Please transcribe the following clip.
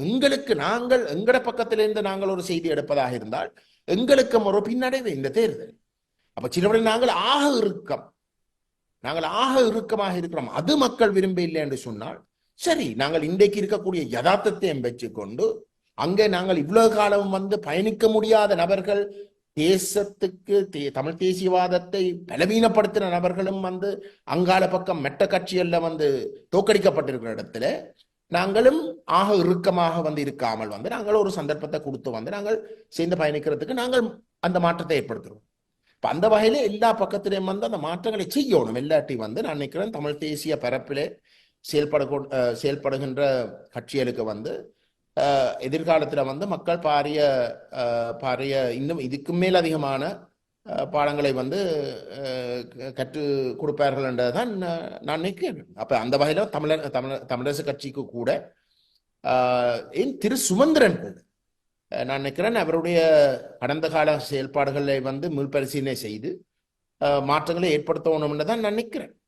எங்களுக்கு நாங்கள் எங்கட பக்கத்திலிருந்து நாங்கள் ஒரு செய்தி எடுப்பதாக இருந்தால் எங்களுக்கு ஒரு பின்னடைவு இந்த தேர்தல். அப்ப சிலவரை நாங்கள் ஆக இறுக்கம். நாங்கள் ஆக இறுக்கமாக இருக்கிறோம். அது மக்கள் விரும்ப இல்லை என்று சொன்னால் சரி நாங்கள் இன்றைக்கு இருக்கக்கூடிய யதார்த்தத்தை வச்சு கொண்டு அங்கே நாங்கள் இவ்வளவு காலம் வந்து பயணிக்க முடியாத நபர்கள் தேசத்துக்கு தே- தமிழ் தேசியவாதத்தை பலவீனப்படுத்தின நபர்களும் வந்து அங்கால பக்கம் மெட்ட கட்சிகள்ல வந்து தோக்கடிக்கப்பட்டிருக்கிற இடத்துல நாங்களும் ஆக இறுக்கமாக வந்து இருக்காமல் வந்து நாங்கள் ஒரு சந்தர்ப்பத்தை கொடுத்து வந்து நாங்கள் சேர்ந்து பயணிக்கிறதுக்கு நாங்கள் அந்த மாற்றத்தை ஏற்படுத்துகிறோம் இப்போ அந்த வகையில் எல்லா பக்கத்திலையும் வந்து அந்த மாற்றங்களை செய்யணும். இல்லாட்டி வந்து நான் நினைக்கிறேன் தமிழ் தேசிய பரப்பிலே செயல்பட செயல்படுகின்ற கட்சிகளுக்கு வந்து எதிர்காலத்தில் வந்து மக்கள் பாரிய பாரிய இன்னும் இதுக்கு மேல் அதிகமான பாடங்களை வந்து கற்று க- கொடுப்பார்கள் என்றதான் நான் நான் நினைக்கிறேன். அப்போ அந்த வகையில் தமிழர் தமிழர் தமிழரசு கட்சிக்கு கூட ஏன் திரு சுமந்திரன் கூட நான் நினைக்கிறேன் அவருடைய கடந்த கால செயல்பாடுகளை வந்து மீள்பரிசீலனை செய்து மாற்றங்களை ஏற்படுத்தணும்னு தான் நான் நினைக்கிறேன்.